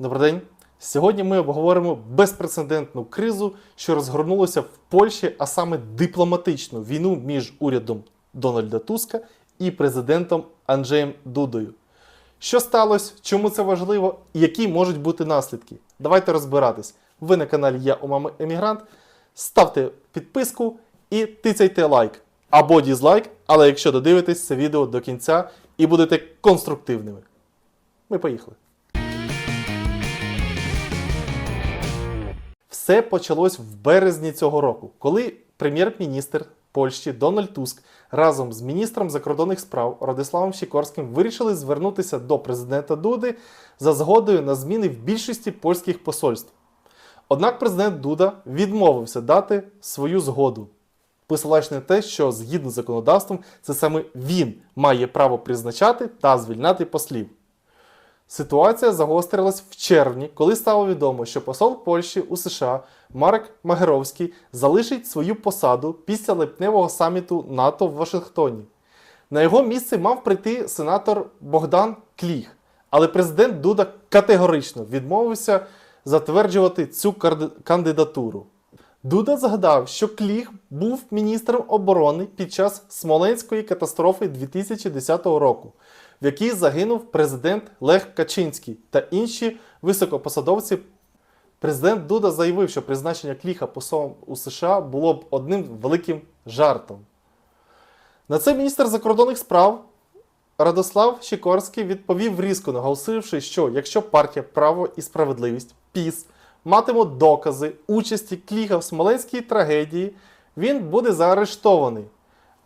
Добрий день. Сьогодні ми обговоримо безпрецедентну кризу, що розгорнулася в Польщі, а саме дипломатичну війну між урядом Дональда Туска і президентом Анджеєм Дудою. Що сталося, чому це важливо і які можуть бути наслідки? Давайте розбиратись. Ви на каналі Я Умами Емігрант. Ставте підписку і тицяйте лайк або дізлайк, але якщо додивитесь це відео до кінця і будете конструктивними. Ми поїхали. Все почалось в березні цього року, коли прем'єр-міністр Польщі Дональд Туск разом з міністром закордонних справ Радиславом Сікорським вирішили звернутися до президента Дуди за згодою на зміни в більшості польських посольств. Однак президент Дуда відмовився дати свою згоду, посилаючи на те, що згідно з законодавством, це саме він має право призначати та звільняти послів. Ситуація загострилась в червні, коли стало відомо, що посол Польщі у США Марк Магеровський залишить свою посаду після липневого саміту НАТО в Вашингтоні. На його місце мав прийти сенатор Богдан Кліх, але президент Дуда категорично відмовився затверджувати цю кандидатуру. Дуда згадав, що Кліх був міністром оборони під час Смоленської катастрофи 2010 року, в якій загинув президент Лех Качинський та інші високопосадовці. Президент Дуда заявив, що призначення Кліха послом у США було б одним великим жартом. На це міністр закордонних справ Радослав Сікорський відповів різко, наголосивши, що якщо партія Право і справедливість ПІС матиме докази участі Кліха в Смоленській трагедії, він буде заарештований,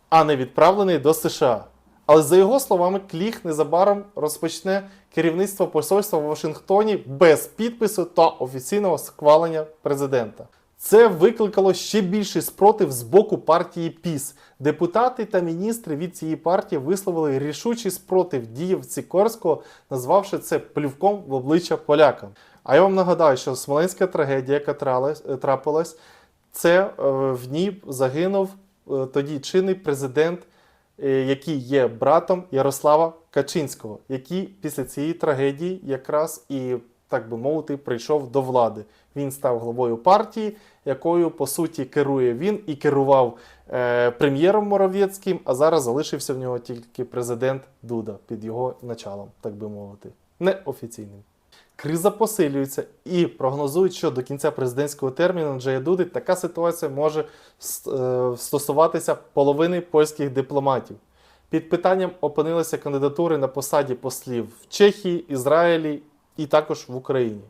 а не відправлений до США. Але за його словами, Кліх незабаром розпочне керівництво посольства в Вашингтоні без підпису та офіційного схвалення президента. Це викликало ще більший спротив з боку партії ПІС. Депутати та міністри від цієї партії висловили рішучий спротив діяв Сікорського, назвавши це плювком в обличчя полякам. А я вам нагадаю, що Смоленська трагедія, яка тралась- трапилась, це е, в ній загинув е, тоді чинний президент, е, який є братом Ярослава Качинського, який після цієї трагедії якраз і, так би мовити, прийшов до влади. Він став головою партії, якою по суті керує він і керував е, прем'єром Моровецьким, а зараз залишився в нього тільки президент Дуда під його началом, так би мовити, неофіційним. Криза посилюється і прогнозують, що до кінця президентського терміну Анджея Дуди така ситуація може е, стосуватися половини польських дипломатів. Під питанням опинилися кандидатури на посаді послів в Чехії, Ізраїлі і також в Україні.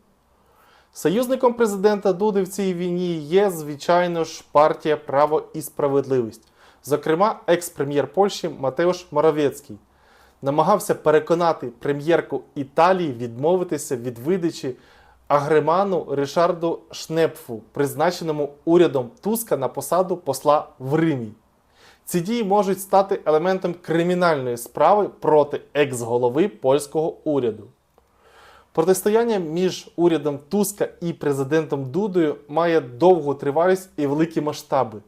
Союзником президента Дуди в цій війні є, звичайно ж, партія Право і справедливість. Зокрема, екс-прем'єр Польщі Матеуш Моровецький намагався переконати прем'єрку Італії відмовитися від видачі агреману Ришарду Шнепфу, призначеному урядом Туска на посаду посла в Римі. Ці дії можуть стати елементом кримінальної справи проти екс-голови польського уряду. Протистояння між урядом Туска і президентом Дудою має довгу тривалість і великі масштаби.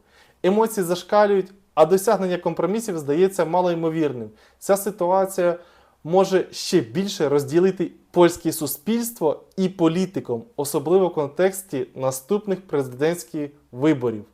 Емоції зашкалюють, а досягнення компромісів здається малоймовірним. Ця ситуація може ще більше розділити польське суспільство і політиком, особливо в контексті наступних президентських виборів.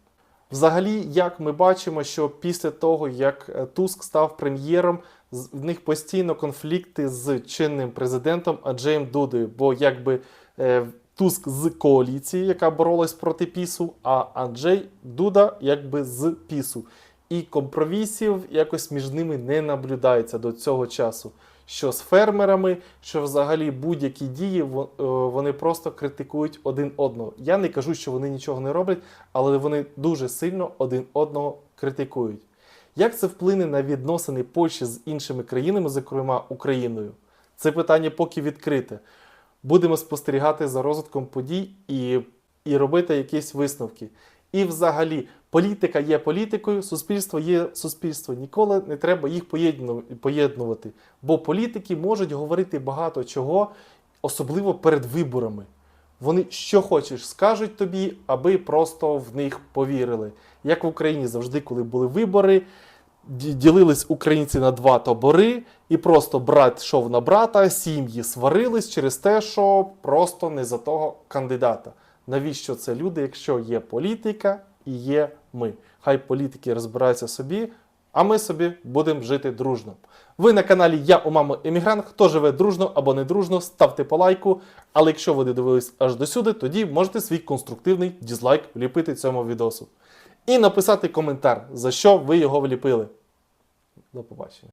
Взагалі, як ми бачимо, що після того, як е, Туск став прем'єром, в них постійно конфлікти з чинним президентом Аджеєм Дудою, бо якби е, Туск з коаліції, яка боролась проти Пісу, а Анджей Дуда якби з Пісу. І компромісів якось між ними не наблюдається до цього часу. Що з фермерами, що взагалі будь-які дії е, вони просто критикують один одного. Я не кажу, що вони нічого не роблять, але вони дуже сильно один одного критикують. Як це вплине на відносини Польщі з іншими країнами, зокрема Україною? Це питання поки відкрите. Будемо спостерігати за розвитком подій і, і робити якісь висновки. І взагалі, політика є політикою, суспільство є суспільство. Ніколи не треба їх поєднувати. Бо політики можуть говорити багато чого, особливо перед виборами. Вони що хочеш скажуть тобі, аби просто в них повірили. Як в Україні завжди, коли були вибори, ділились українці на два табори, і просто брат йшов на брата, сім'ї сварились через те, що просто не за того кандидата. Навіщо це люди, якщо є політика і є ми? Хай політики розбираються собі, а ми собі будемо жити дружно. Ви на каналі Я у мами Емігрант. Хто живе дружно або не дружно, ставте по лайку. Але якщо ви додивились аж до сюди, тоді можете свій конструктивний дізлайк вліпити цьому відосу. І написати коментар, за що ви його вліпили. До побачення.